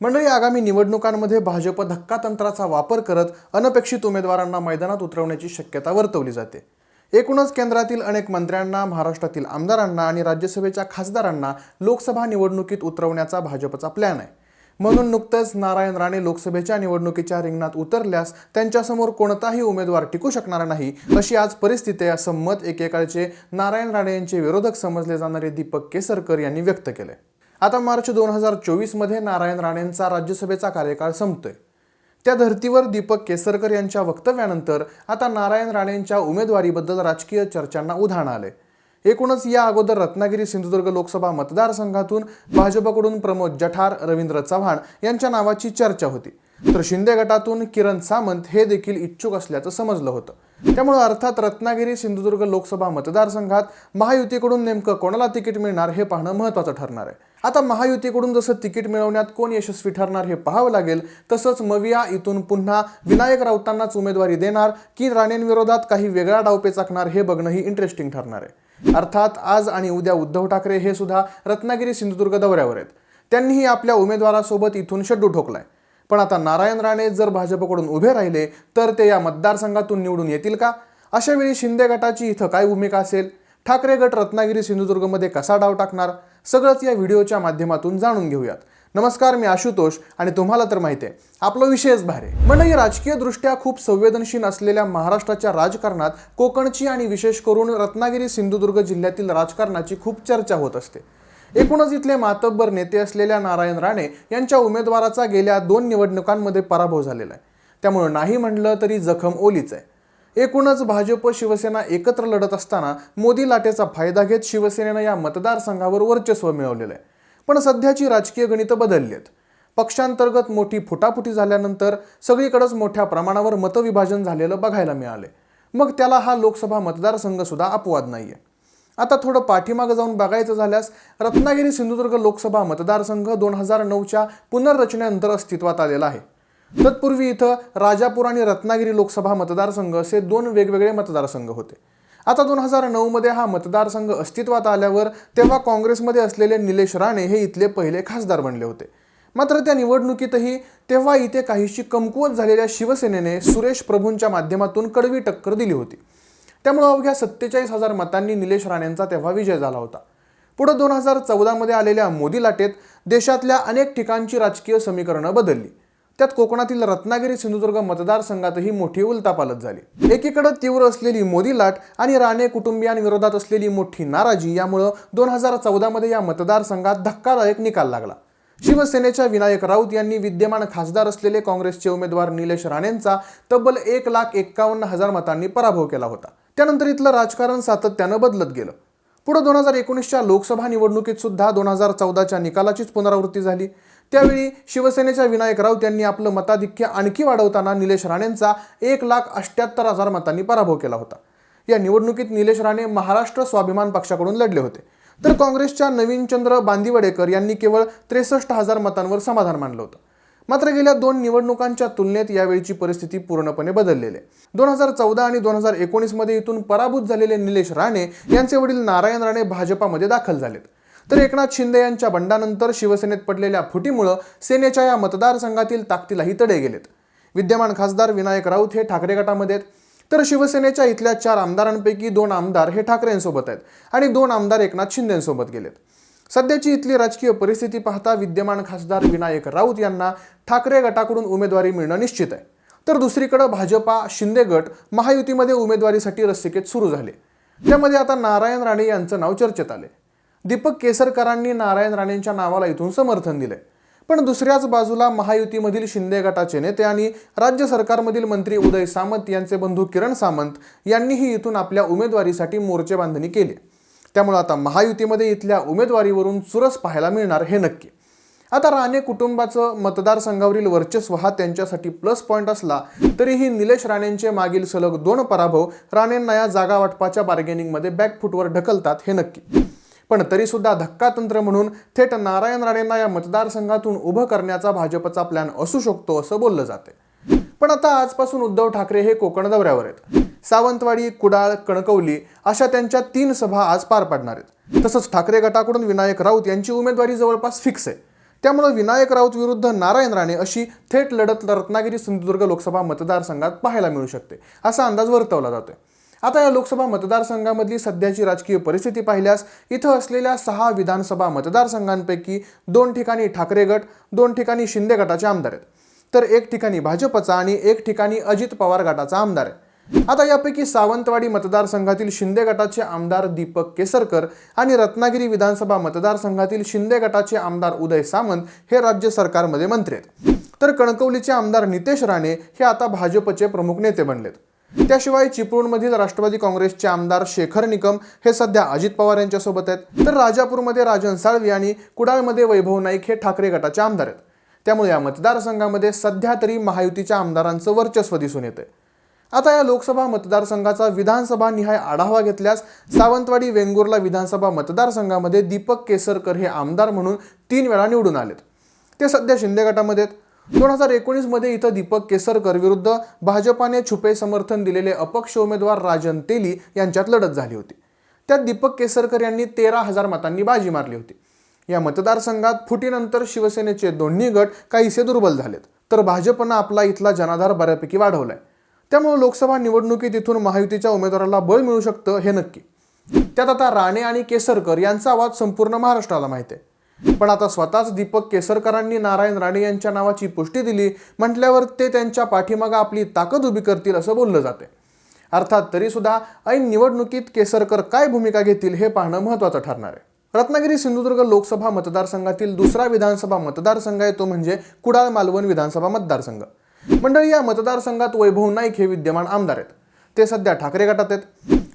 मंडळी आगामी निवडणुकांमध्ये भाजप धक्कातंत्राचा वापर करत अनपेक्षित उमेदवारांना मैदानात उतरवण्याची शक्यता वर्तवली जाते. एकूणच केंद्रातील अनेक मंत्र्यांना महाराष्ट्रातील आमदारांना आणि राज्यसभेच्या खासदारांना लोकसभा निवडणुकीत उतरवण्याचा भाजपचा प्लॅन आहे. म्हणून नुकतंच नारायण राणे लोकसभेच्या निवडणुकीच्या रिंगणात उतरल्यास त्यांच्यासमोर कोणताही उमेदवार टिकू शकणार नाही अशी आज परिस्थिती आहे असं मत एकेकाळचे नारायण राणे यांचे विरोधक समजले जाणारे दीपक केसरकर यांनी व्यक्त केले आता मार्च दोन हजार चोवीसमध्ये नारायण राणेंचा राज्यसभेचा कार्यकाळ संपतोय. त्या धर्तीवर दीपक केसरकर यांच्या वक्तव्यानंतर आता नारायण राणेंच्या उमेदवारीबद्दल राजकीय चर्चांना उधाण आले एकूणच या अगोदर रत्नागिरी सिंधुदुर्ग लोकसभा मतदारसंघातून भाजपकडून प्रमोद जठार रवींद्र चव्हाण यांच्या नावाची चर्चा होती. तर शिंदे गटातून किरण सामंत हे देखील इच्छुक असल्याचं समजलं होतं. त्यामुळे अर्थात रत्नागिरी सिंधुदुर्ग लोकसभा मतदारसंघात महायुतीकडून नेमकं कोणाला तिकीट मिळणार हे पाहणं महत्त्वाचं ठरणार आहे. आता महायुतीकडून जसं तिकीट मिळवण्यात कोण यशस्वी ठरणार हे पाहावं लागेल तसंच मविया इथून पुन्हा विनायक राऊतांनाच उमेदवारी देणार की राणेंविरोधात काही वेगळा डावपेच आखणार हे बघणंही इंटरेस्टिंग ठरणार आहे. अर्थात आज आणि उद्या उद्धव ठाकरे हे सुद्धा रत्नागिरी सिंधुदुर्ग दौऱ्यावर आहेत. त्यांनीही आपल्या उमेदवारासोबत इथून शड्डू ठोकलाय. पण आता नारायण राणे जर भाजपकडून उभे राहिले तर ते या मतदारसंघातून निवडून येतील का? अशावेळी शिंदे गटाची इथं काय भूमिका असेल? ठाकरे गट रत्नागिरी सिंधुदुर्गमध्ये कसा डाव टाकणार? सगळंच या व्हिडिओच्या माध्यमातून जाणून घेऊयात. नमस्कार मी आशुतोष आणि तुम्हाला तर माहिती आहे आपला विषयच भारे. म्हणजे राजकीय दृष्ट्या खूप संवेदनशील असलेल्या महाराष्ट्राच्या राजकारणात कोकणची आणि विशेष करून रत्नागिरी सिंधुदुर्ग जिल्ह्यातील राजकारणाची खूप चर्चा होत असते. एकूणच इथले मातब्बर नेते असलेल्या नारायण राणे यांच्या उमेदवाराचा गेल्या दोन निवडणुकांमध्ये पराभव झालेला आहे. त्यामुळे नाही म्हणलं तरी जखम ओलीच आहे. एकूणच भाजप शिवसेना एकत्र लढत असताना मोदी लाटेचा फायदा घेत शिवसेनेनं या मतदारसंघावर वर्चस्व मिळवलेलं आहे. पण सध्याची राजकीय गणितं बदलली आहेत. पक्षांतर्गत मोठी फुटाफुटी झाल्यानंतर सगळीकडंच मोठ्या प्रमाणावर मतविभाजन झालेलं बघायला मिळाले मग त्याला हा लोकसभा मतदारसंघसुद्धा अपवाद नाही आहे आता थोडं पाठीमागं जाऊन बघायचं झाल्यास रत्नागिरी सिंधुदुर्ग लोकसभा मतदारसंघ दोन हजार नऊच्या पुनर्रचनेनंतर अस्तित्वात आलेला आहे. तत्पूर्वी इथं राजापूर आणि रत्नागिरी लोकसभा मतदारसंघ असे दोन वेगवेगळे मतदारसंघ होते. आता दोन हजार नऊमध्ये हा मतदारसंघ अस्तित्वात आल्यावर तेव्हा काँग्रेसमध्ये असलेले निलेश राणे हे इथले पहिले खासदार बनले होते. मात्र त्या निवडणुकीतही तेव्हा इथे काहीशी कमकुवत झालेल्या शिवसेनेने सुरेश प्रभूंच्या माध्यमातून कडवी टक्कर दिली होती. त्यामुळे अवघ्या सत्तेचाळीस हजार मतांनी निलेश राणेंचा तेव्हा विजय झाला होता. पुढे दोन हजार चौदामध्ये आलेल्या मोदी लाटेत देशातल्या अनेक ठिकाणची राजकीय समीकरणं बदलली. त्यात कोकणातील रत्नागिरी सिंधुदुर्ग मतदारसंघातही मोठी उलतापालत झाली. एकीकडे तीव्र असलेली मोदी लाट आणि राणे कुटुंबियांविरोधात असलेली मोठी नाराजी यामुळं दोन हजार चौदामध्ये या मतदारसंघात धक्कादायक निकाल लागला. शिवसेनेच्या विनायक राऊत यांनी विद्यमान खासदार असलेले काँग्रेसचे उमेदवार निलेश राणेंचा तब्बल एक लाख एक्कावन्न हजार मतांनी पराभव केला होता. त्यानंतर इथलं राजकारण सातत्यानं बदलत गेलं. पुढे दोन हजार एकोणीसच्या लोकसभा निवडणुकीत सुद्धा दोन हजार चौदाच्या निकालाचीच पुनरावृत्ती झाली. त्यावेळी शिवसेनेच्या विनायक राऊत यांनी आपलं मताधिक्य आणखी वाढवताना निलेश राणेंचा एक लाख अठ्ठ्याहत्तर हजार मतांनी पराभव केला होता. या निवडणुकीत निलेश राणे महाराष्ट्र स्वाभिमान पक्षाकडून लढले होते. तर काँग्रेसच्या नवीनचंद्र बांदिवडेकर यांनी केवळ त्रेसष्ट हजार मतांवर समाधान मानलं होतं. मात्र गेल्या दोन निवडणुकांच्या तुलनेत यावेळीची परिस्थिती पूर्णपणे बदललेली आहे. दोन हजार चौदा आणि दोन हजार एकोणीसमध्ये इथून पराभूत झालेले निलेश राणे यांचे वडील नारायण राणे भाजपामध्ये दाखल झालेत. तर एकनाथ शिंदे यांच्या बंडानंतर शिवसेनेत पडलेल्या फुटीमुळं सेनेच्या या मतदारसंघातील ताकदीलाही तडे गेलेत. विद्यमान खासदार विनायक राऊत हे ठाकरे गटामध्ये आहेत. तर शिवसेनेच्या इथल्या चार आमदारांपैकी दोन आमदार हे ठाकरेंसोबत आहेत आणि दोन आमदार एकनाथ शिंदेसोबत गेलेत. सध्याची इथली राजकीय परिस्थिती पाहता विद्यमान खासदार विनायक राऊत यांना ठाकरे गटाकडून उमेदवारी मिळणं निश्चित आहे. तर दुसरीकडे भाजपा शिंदे गट महायुतीमध्ये उमेदवारीसाठी रस्सिकेत सुरू झाले. त्यामध्ये आता नारायण राणे यांचं नाव चर्चेत आले दीपक केसरकरांनी नारायण राणेंच्या नावाला इथून समर्थन दिलंय. पण दुसऱ्याच बाजूला महायुतीमधील शिंदे गटाचे नेते आणि राज्य सरकारमधील मंत्री उदय सामंत यांचे बंधू किरण सामंत यांनीही इथून आपल्या उमेदवारीसाठी मोर्चे बांधणी केली. त्यामुळे आता महायुतीमध्ये इथल्या उमेदवारीवरून चुरस पाहायला मिळणार हे नक्की. आता राणे कुटुंबाचं मतदारसंघावरील वर्चस्व हा त्यांच्यासाठी प्लस पॉईंट असला तरीही निलेश राणेंचे मागील सलग दोन पराभव राणेंना या जागा वाटपाच्या बार्गेनिंगमध्ये बॅकफुटवर ढकलतात हे नक्की. पण तरीसुद्धा धक्कातंत्र म्हणून थेट नारायण राणेंना या मतदारसंघातून उभं करण्याचा भाजपचा प्लॅन असू शकतो असं बोललं जाते पण आता आजपासून उद्धव ठाकरे हे कोकण दौऱ्यावर आहेत. सावंतवाडी कुडाळ कणकवली अशा त्यांच्या तीन सभा आज पार पाडणार आहेत. तसंच ठाकरे गटाकडून विनायक राऊत यांची उमेदवारी जवळपास फिक्स आहे. त्यामुळे विनायक राऊत विरुद्ध नारायण राणे अशी थेट लढत रत्नागिरी सिंधुदुर्ग लोकसभा मतदारसंघात पाहायला मिळू शकते असा अंदाज वर्तवला जातोय. आता या लोकसभा मतदारसंघामधली सध्याची राजकीय परिस्थिती पाहिल्यास इथं असलेल्या सहा विधानसभा मतदारसंघांपैकी दोन ठिकाणी ठाकरे गट दोन ठिकाणी शिंदे गटाचे आमदार आहेत. तर एक ठिकाणी भाजपचा आणि एक ठिकाणी अजित पवार गटाचा आमदार आहे आता यापैकी सावंतवाडी मतदारसंघातील शिंदे गटाचे आमदार दीपक केसरकर आणि रत्नागिरी विधानसभा मतदारसंघातील शिंदे गटाचे आमदार उदय सामंत हे राज्य सरकारमध्ये मंत्री आहेत. तर कणकवलीचे आमदार नितेश राणे हे आता भाजपचे प्रमुख नेते बनलेत. त्याशिवाय चिपळूणमधील राष्ट्रवादी काँग्रेसचे आमदार शेखर निकम हे सध्या अजित पवार यांच्यासोबत आहेत. तर राजापूरमध्ये राजन साळवी आणि कुडाळमध्ये वैभव नाईक हे ठाकरे गटाचे आमदार आहेत. त्यामुळे या मतदारसंघामध्ये सध्या तरी महायुतीच्या आमदारांचं वर्चस्व दिसून येतंय. आता या लोकसभा मतदारसंघाचा विधानसभा निहाय आढावा घेतल्यास सावंतवाडी वेंगुर्ला विधानसभा मतदारसंघामध्ये दीपक केसरकर हे आमदार म्हणून तीन वेळा निवडून आलेत. ते सध्या शिंदे गटामध्ये आहेत. दोन हजार एकोणीसमध्ये इथं दीपक केसरकर विरुद्ध भाजपाने छुपे समर्थन दिलेले अपक्ष उमेदवार राजन तेली यांच्यात लढत झाली होती. त्यात दीपक केसरकर यांनी तेरा हजार मतांनी बाजी मारली होती. या मतदारसंघात फुटीनंतर शिवसेनेचे दोन्ही गट काहीसे दुर्बल झालेत. तर भाजपनं आपला इथला जनाधार बऱ्यापैकी वाढवलाय. त्यामुळे लोकसभा निवडणुकीत इथून महायुतीच्या उमेदवाराला बळ मिळू शकतं हे नक्की. त्यात आता राणे आणि केसरकर यांचा आवाज संपूर्ण महाराष्ट्राला माहिती आहे. पण आता स्वतःच दीपक केसरकरांनी नारायण राणे यांच्या नावाची पुष्टी दिली म्हटल्यावर ते त्यांच्या पाठीमागं आपली ताकद उभी करतील असं बोललं जाते अर्थात तरी सुद्धा ऐन निवडणुकीत केसरकर काय भूमिका घेतील हे पाहणं महत्त्वाचं ठरणार आहे. रत्नागिरी सिंधुदुर्ग लोकसभा मतदारसंघातील दुसरा विधानसभा मतदारसंघ आहे तो म्हणजे कुडाळ मालवण विधानसभा मतदारसंघ. मंडळी या मतदारसंघात वैभव नाईक हे विद्यमान आमदार आहेत. ते सध्या ठाकरे गटात आहेत.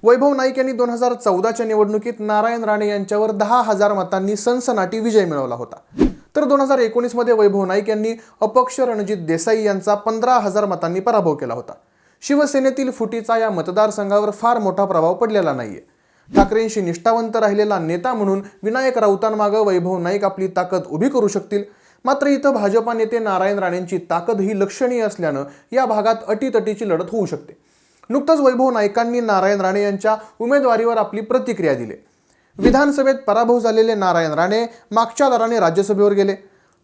वैभव नाईक यांनी दोन हजार चौदाच्या निवडणुकीत नारायण राणे यांच्यावर दहा हजार मतांनी सनसनाटी विजय मिळवला होता. तर दोन हजार एकोणीसमध्ये वैभव नाईक यांनी अपक्ष रणजित देसाई यांचा पंधरा हजार मतांनी पराभव केला होता. शिवसेनेतील फुटीचा या मतदारसंघावर फार मोठा प्रभाव पडलेला नाहीये. ठाकरेंशी निष्ठावंत राहिलेला नेता म्हणून विनायक राऊतांमागं वैभव नाईक आपली ताकद उभी करू शकतील. मात्र इथं भाजपा नेते नारायण राणेंची ताकद ही लक्षणीय असल्यानं या भागात अटीतटीची लढत होऊ शकते. नुकतंच वैभव नाईकांनी नारायण राणे यांच्या उमेदवारीवर आपली प्रतिक्रिया दिली. विधानसभेत पराभव झालेले नारायण राणे मागच्या दराने राज्यसभेवर गेले.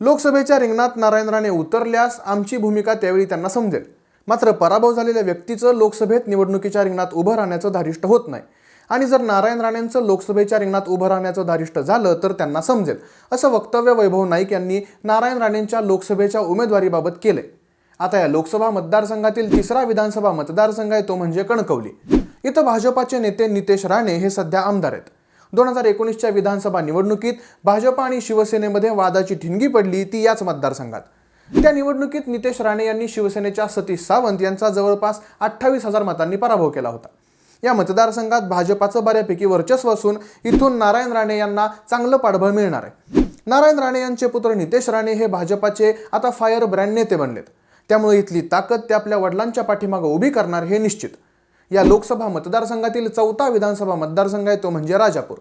लोकसभेच्या रिंगणात नारायण राणे उतरल्यास आमची भूमिका त्यावेळी त्यांना समजेल. मात्र पराभव झालेल्या व्यक्तीचं लोकसभेत निवडणुकीच्या रिंगणात उभं राहण्याचं धारिष्ट होत नाही. आणि जर नारायण राणेंचं लोकसभेच्या रिंगणात उभं राहण्याचं धारिष्ट झालं तर त्यांना समजेल असं वक्तव्य वैभव नाईक यांनी नारायण राणेंच्या लोकसभेच्या उमेदवारीबाबत केले आता या लोकसभा मतदारसंघातील तिसरा विधानसभा मतदारसंघ आहे तो म्हणजे कणकवली. इथं भाजपाचे नेते नितेश राणे हे सध्या आमदार आहेत. दोन हजार एकोणीसच्या विधानसभा निवडणुकीत भाजप आणि शिवसेनेमध्ये वादाची ठिणगी पडली ती याच मतदारसंघात. त्या निवडणुकीत नितेश राणे यांनी शिवसेनेच्या सतीश सावंत यांचा जवळपास अठ्ठावीस हजार मतांनी पराभव केला होता. या मतदारसंघात भाजपाचं बऱ्यापैकी वर्चस्व असून इथून नारायण राणे यांना चांगलं पाठबळ मिळणार आहे. नारायण राणे यांचे पुत्र नितेश राणे हे भाजपाचे आता फायर ब्रँड नेते बनलेत. त्यामुळे इथली ताकद ते आपल्या वडिलांच्या पाठीमागं उभी करणार हे निश्चित. या लोकसभा मतदारसंघातील चौथा विधानसभा मतदारसंघ आहे तो म्हणजे राजापूर.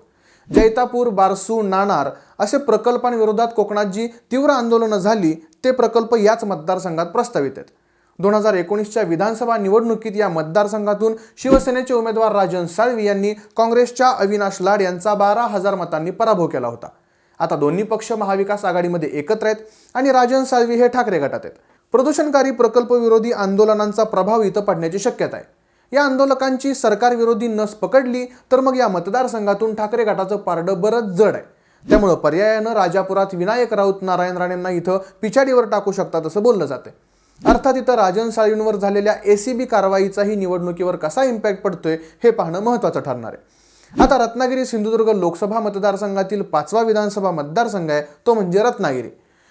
जैतापूर बारसू नाणार असे प्रकल्पांविरोधात कोकणात जी तीव्र आंदोलनं झाली ते प्रकल्प याच मतदारसंघात प्रस्तावित आहेत. दोन हजार एकोणीसच्या विधानसभा निवडणुकीत या मतदारसंघातून शिवसेनेचे उमेदवार राजन साळवी यांनी काँग्रेसच्या अविनाश लाड यांचा बारा हजार मतांनी पराभव केला होता. आता दोन्ही पक्ष महाविकास आघाडीमध्ये एकत्र आहेत आणि राजन साळवी हे ठाकरे गटात आहेत. प्रदूषणकारी प्रकल्पविरोधी आंदोलनांचा प्रभाव इथं पडण्याची शक्यता आहे. या आंदोलकांची सरकारविरोधी नस पकडली तर मग या मतदारसंघातून ठाकरे गटाचं पारडं बरंच जड आहे. त्यामुळं पर्यायानं राजापुरात विनायक राऊत नारायण राणेंना इथं पिछाडीवर टाकू शकतात असं बोललं जाते अर्थात इथं राजन साळींवर झालेल्या एसीबी कारवाईचाही निवडणुकीवर कसा इम्पॅक्ट पडतोय हे पाहणं महत्त्वाचं ठरणार आहे. आता रत्नागिरी सिंधुदुर्ग लोकसभा मतदारसंघातील पाचवा विधानसभा मतदारसंघ आहे तो म्हणजे रत्नागिरी.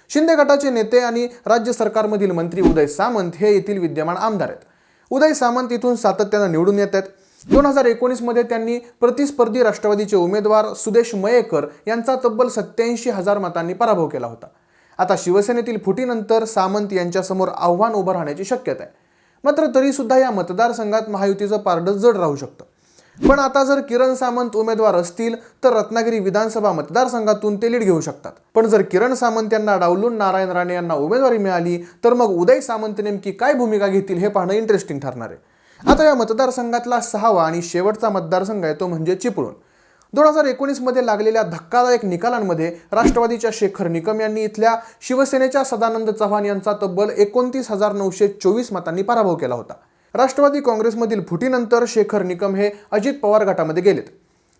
शिंदे गटाचे नेते आणि राज्य सरकारमधील मंत्री उदय सामंत हे येथील विद्यमान आमदार आहेत. उदय सामंत इथून सातत्यानं निवडून येत आहेत. दोन हजार एकोणीसमध्ये त्यांनी प्रतिस्पर्धी राष्ट्रवादीचे उमेदवार सुदेश मयेकर यांचा तब्बल सत्याऐंशी हजार मतांनी पराभव केला होता. आता शिवसेनेतील फुटीनंतर सामंत यांच्यासमोर आव्हान उभं राहण्याची शक्यता आहे. मात्र तरीसुद्धा या मतदारसंघात महायुतीचं पारडं जड राहू शकतं. पण आता जर किरण सामंत उमेदवार असतील तर रत्नागिरी विधानसभा मतदारसंघातून ते लीड घेऊ शकतात. पण जर किरण सामंत यांना डावलून नारायण राणे यांना उमेदवारी मिळाली तर मग उदय सामंत नेमकी काय भूमिका घेतील हे पाहणं इंटरेस्टिंग ठरणार आहे. आता या मतदारसंघातला सहावा आणि शेवटचा मतदारसंघ आहे तो म्हणजे चिपळूण. दोन हजार एकोणीसमध्ये लागलेल्या धक्कादायक निकालांमध्ये राष्ट्रवादीच्या शेखर निकम यांनी इथल्या शिवसेनेच्या सदानंद चव्हाण यांचा तब्बल एकोणतीस हजार नऊशे चोवीस मतांनी पराभव केला होता. राष्ट्रवादी काँग्रेसमधील फुटीनंतर शेखर निकम हे अजित पवार गटामध्ये गेलेत.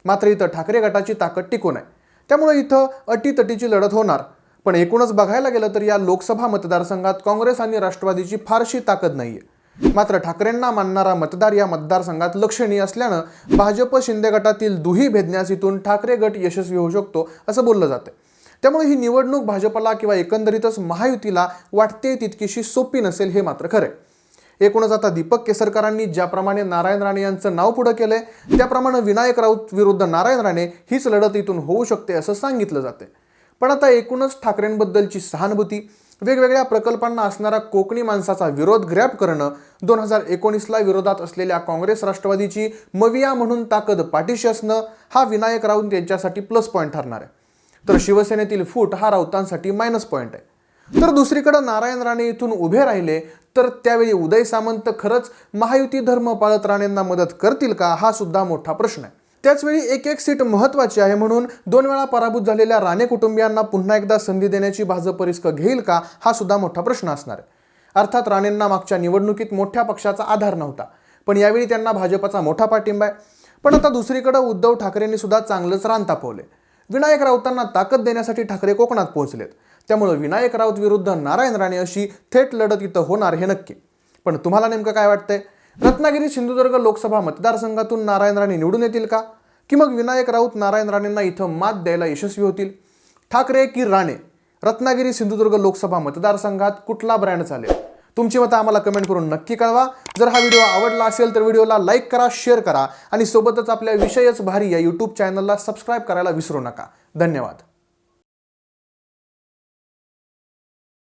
मात्र इथं ठाकरे गटाची ताकद टिकून आहे. त्यामुळे इथं अटीतटीची लढत होणार. पण एकूणच बघायला गेलं तर या लोकसभा मतदारसंघात काँग्रेस आणि राष्ट्रवादीची फारशी ताकद नाही आहे मात्र ठाकरेंना मानणारा मतदार या मतदारसंघात लक्षणीय असल्यानं भाजप शिंदे गटातील दुही भेदण्यास इथून ठाकरे गट यशस्वी होऊ शकतो असं बोललं जातं त्यामुळे ही निवडणूक भाजपला किंवा एकंदरीतच महायुतीला वाटते तितकीशी सोपी नसेल हे मात्र खरं आहे एकूणच आता दीपक केसरकरांनी ज्याप्रमाणे नारायण राणे यांचं नाव पुढं केलंय त्याप्रमाणे विनायक राऊत विरुद्ध नारायण राणे हीच लढत इथून होऊ शकते असं सांगितलं जाते पण आता एकूणच ठाकरेंबद्दलची सहानुभूती वेगवेगळ्या प्रकल्पांना असणारा कोकणी माणसाचा विरोध ग्रॅप करणं दोन हजार एकोणीसला विरोधात असलेल्या काँग्रेस राष्ट्रवादीची मविया म्हणून ताकद पाठीशी असणं हा विनायक राऊत यांच्यासाठी प्लस पॉईंट ठरणार आहे. तर शिवसेनेतील फूट हा राऊतांसाठी मायनस पॉईंट आहे. तर दुसरीकडे नारायण राणे इथून उभे राहिले तर त्यावेळी उदय सामंत खरंच महायुती धर्म पाळत राणेंना मदत करतील का हा सुद्धा मोठा प्रश्न आहे. त्याचवेळी एक एक सीट महत्वाची आहे म्हणून दोन वेळा पराभूत झालेल्या राणे कुटुंबियांना पुन्हा एकदा संधी देण्याची भाजप रिस्क घेईल का हा सुद्धा मोठा प्रश्न असणार आहे. अर्थात राणेंना मागच्या निवडणुकीत मोठ्या पक्षाचा आधार नव्हता पण यावेळी त्यांना भाजपचा मोठा पाठिंबा आहे. पण आता दुसरीकडे उद्धव ठाकरेंनी सुद्धा चांगलंच रान तापवले विनायक राऊतांना ताकद देण्यासाठी ठाकरे कोकणात पोहोचलेत. त्यामुळे विनायक राऊत विरुद्ध नारायण राणे अशी थेट लढत इथं होणार हे नक्की. पण तुम्हाला नेमकं काय वाटतंय? रत्नागिरी सिंधुदुर्ग लोकसभा मतदारसंघातून नारायण राणे निवडून येतील का? की मग विनायक राऊत नारायण राणेंना इथं मात द्यायला यशस्वी होतील? ठाकरे की राणे? रत्नागिरी सिंधुदुर्ग लोकसभा मतदारसंघात कुठला ब्रँड चालेल? तुमची मतं आम्हाला कमेंट करून नक्की कळवा. जर हा व्हिडिओ आवडला असेल तर व्हिडिओला लाईक करा शेअर करा आणि सोबतच आपल्या विषयच भारी या यूट्यूब चॅनलला सबस्क्राईब करायला विसरू नका. धन्यवाद.